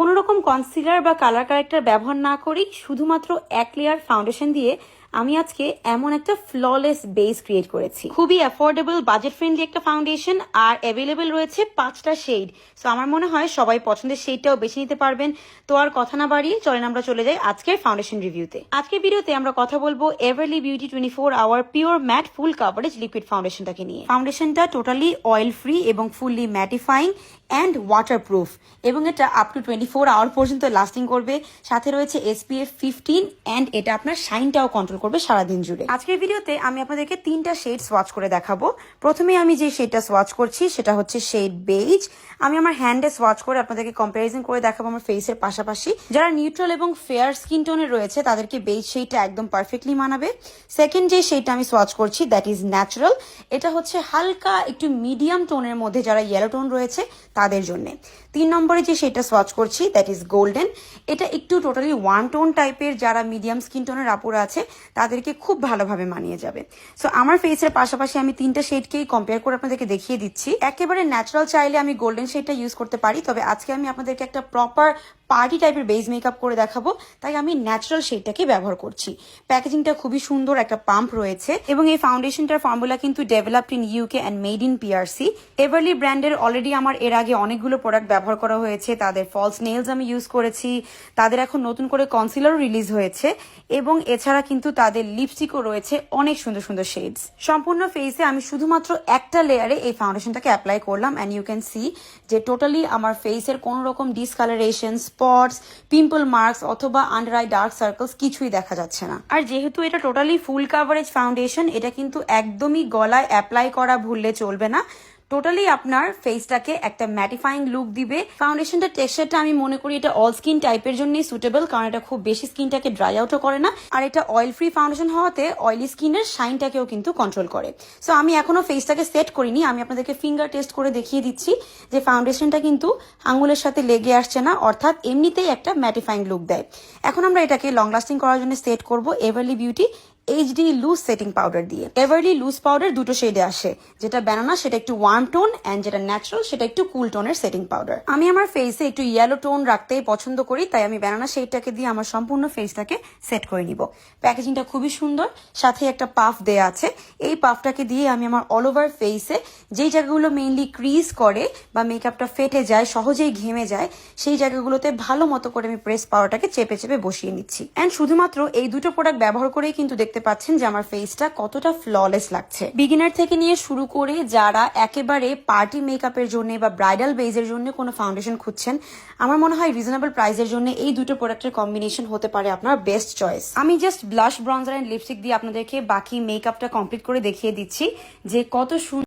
কোনো রকম কনসিলার বা কালার কারেক্টার ব্যবহার না করেই শুধুমাত্র এক লেয়ার ফাউন্ডেশন দিয়ে আমি আজকে এমন একটা ফ্ললেস বেস ক্রিয়েট করেছি। খুবই অ্যাফোর্ডেবল বাজেট ফ্রেন্ডলি একটা ফাউন্ডেশন আর অ্যাভেলেবেল রয়েছে পাঁচটা শেড সো আমার মনে হয় সবাই পছন্দের শেডটাও বেছে নিতে পারবেন। তো আর কথা না বাড়িয়ে চলেন আমরা চলে যাই আজকের ফাউন্ডেশন রিভিউতে আজকের ভিডিওতে আমরা কথা বলব Everly Beauty twenty four hour pure matte full coverage liquid ফাউন্ডেশনটাকে নিয়ে। ফাউন্ডেশনটা টোটালি অয়েল ফ্রি এবং ফুললি ম্যাটিফাইং অ্যান্ড ওয়াটারপ্রুফ এবং এটা up to twenty four hour পর্যন্ত লাস্টিং করবে। সাথে রয়েছে এসপিএফ ফিফটিন অ্যান্ড এটা আপনার শাইনটাও কন্ট্রোল করবে সারাদিন জুড়ে। আজকের ভিডিওতে আমি আপনাদেরকে তিনটা শেড সোয়াচ করে দেখাবো। প্রথমে আমি যে শেডটা সোয়াচ করছি, সেটা হচ্ছে শেড বেজ আমি আমার হ্যান্ডে সোয়াচ করে আপনাদেরকে কম্পারিজন করে দেখাবো আমার ফেসের পাশাপাশি। যারা নিউট্রাল এবং ফেয়ার স্কিন টোনে রয়েছে, তাদেরকে বেজ শেডটা একদম পারফেক্টলি মানাবে। সেকেন্ড যে শেডটা আমি সোয়াচ করছি দ্যাট ইজ ন্যাচারাল এটা হচ্ছে হালকা একটু মিডিয়াম টোনের মধ্যে যারা ইয়েলো টোন রয়েছে, তাদের জন্য। তিন নম্বরে যে শেডটা সোয়াচ করছি দ্যাট ইজ গোল্ডেন এটা একটু টোটালি ওয়ান টোন টাইপের যারা মিডিয়াম স্কিন টোনের আপুরা আছে তাদেরকে খুব ভালোভাবে মানিয়ে যাবে। সো আমার ফেসের পাশাপাশি আমি তিনটা শেডকেই কম্পেয়ার করে আপনাদেরকে দেখিয়ে দিচ্ছি। একেবারে ন্যাচারাল চাইলে আমি গোল্ডেন শেডটা ইউজ করতে পারি, তবে আজকে আমি আপনাদেরকে একটা প্রপার পার্টি টাইপের বেজ মেকআপ করে দেখাবো, তাই আমি ন্যাচারাল শেডটাকে ব্যবহার করছি। প্যাকেজিংটা খুবই সুন্দর একটা পাম্প রয়েছে, এবং এই ফাউন্ডেশনটার ফর্মুলা কিন্তু developed in UK and made in PRC Everly ব্র্যান্ডের অলরেডি আমার এর আগে অনেকগুলো প্রোডাক্ট ব্যবহার করা হয়েছে, তাদের ফলস নেলস আমি ইউজ করেছি, তাদের এখন নতুন করে কনসিলারও রিলিজ হয়েছে, এবং এছাড়া কিন্তু তাদের লিপস্টিকও রয়েছে অনেক সুন্দর সুন্দর শেডস সম্পূর্ণ ফেসে আমি শুধুমাত্র একটা লেয়ারে এই ফাউন্ডেশনটাকে অ্যাপ্লাই করলাম অ্যান্ড ইউ ক্যান সি যে টোটালি আমার ফেসের কোনো রকম ডিসকালারেশন স্পটস পিম্পল মার্কস অথবা আন্ডার আই ডার্ক সার্কেলস কিছুই দেখা যাচ্ছে না। আর যেহেতু এটা টোটালি ফুল কাভারেজ ফাউন্ডেশন এটা কিন্তু একদমই গলায় অ্যাপ্লাই করা ভুললে চলবে না। টোটালি আপনার ফেসটাকে একটা ম্যাটিফাইং লুক দিবে। ফাউন্ডেশনটা টেক্সচারটা আমি মনে করি এটা অল স্কিন টাইপের জন্যই সুটেবল কারণ এটা খুব বেশি স্কিনটাকে ড্রাই আউটও করে না। আর এটা অয়েল ফ্রি ফাউন্ডেশন হওয়াতে অয়েলি স্কিনের শাইনটাকেও কিন্তু কন্ট্রোল করে। সো আমি এখনও ফেসটাকে সেট করিনি, আমি আপনাদেরকে ফিঙ্গার টেস্ট করে দেখিয়ে দিচ্ছি যে ফাউন্ডেশনটা কিন্তু আঙুলের সাথে লেগে আসছে না, অর্থাৎ এমনিতেই একটা ম্যাটিফাইং লুক দেয়। এখন আমরা এটাকে লং লাস্টিং করার জন্য সেট করব Everly beauty HD loose setting powder দিয়ে। এভারলি লুজ পাউডার দুটো শেডে আসে। যেটা ব্যানানা সেটা একটু ওয়ার্ম টোন অ্যান্ড যেটা ন্যাচারাল সেটা একটু কুল টোনের সেটিং পাউডার আমি আমার ফেসে একটু ইয়েলো টোন রাখতেই পছন্দ করি, তাই আমি ব্যানানা শেডটাকে দিয়ে আমার সম্পূর্ণ ফেসটাকে সেট করে নিব। প্যাকেজিংটা খুবই সুন্দর, সাথে একটা পাফ দেয়া আছে। এই পাফটাকে দিয়ে আমি আমার অল ওভার ফেসে যেই জায়গাগুলো মেইনলি ক্রিজ করে বা মেকআপটা ফেটে যায়, সহজেই ঘেমে যায়, সেই জায়গাগুলোতে ভালো মতো করে আমি প্রেস পাওয়ারটাকে চেপে চেপে বসিয়ে নিচ্ছি। অ্যান্ড শুধুমাত্র এই দুটো প্রোডাক্ট ব্যবহার করেই কিন্তু দেখতে পাচ্ছেন যে আমার ফেসটা কতটা ফ্ললেস লাগছে। বিগিনার থেকে নিয়ে শুরু করে যারা একেবারে পার্টি মেকআপের জন্য বা ব্রাইডাল বেজের জন্য কোনো ফাউন্ডেশন খুঁজছেন, আমার মনে হয় রিজনেবল প্রাইসের জন্য এই দুটো প্রোডাক্টের কম্বিনেশন হতে পারে আপনার বেস্ট চয়েস আমি just blush bronzer and lipstick দিয়ে আপনাদেরকে বাকি মেকআপটা কমপ্লিট করে দেখিয়ে দিচ্ছি যে কত সুন্দর